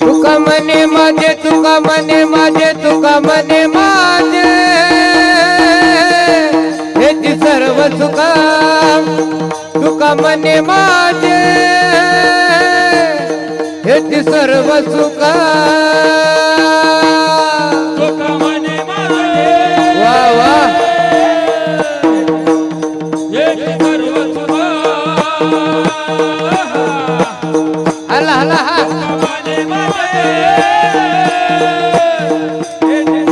तुका मने माझे तुका मने माझे तुका मने माझे. हेची सर्व सुखा तुका मने माझे. हेची सर्व सुखा. म्हणे माझे हेच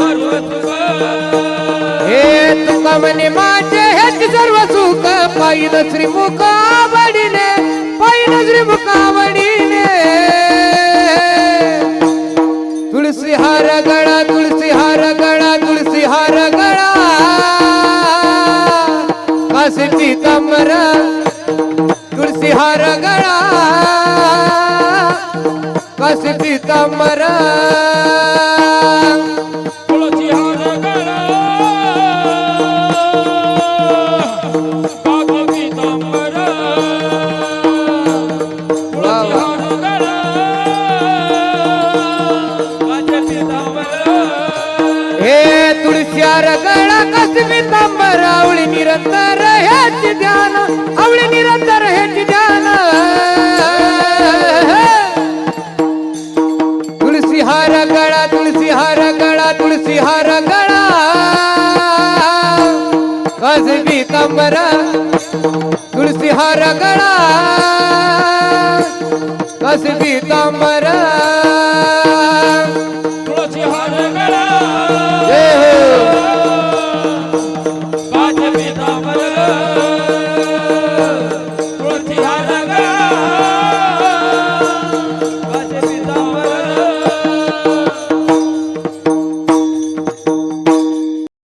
सर्व सुखा. हे तुका म्हणे माझे पायी श्रीमुख आवडीने आवडीने तुळसी हार गळा तुळसी हार गळा तुळसी हार गळा तुळसी हार गळा काशी पितांबर पीतांबर. तुळशी हार गळा. कसमी तांबर तुळशी हार रगड़ा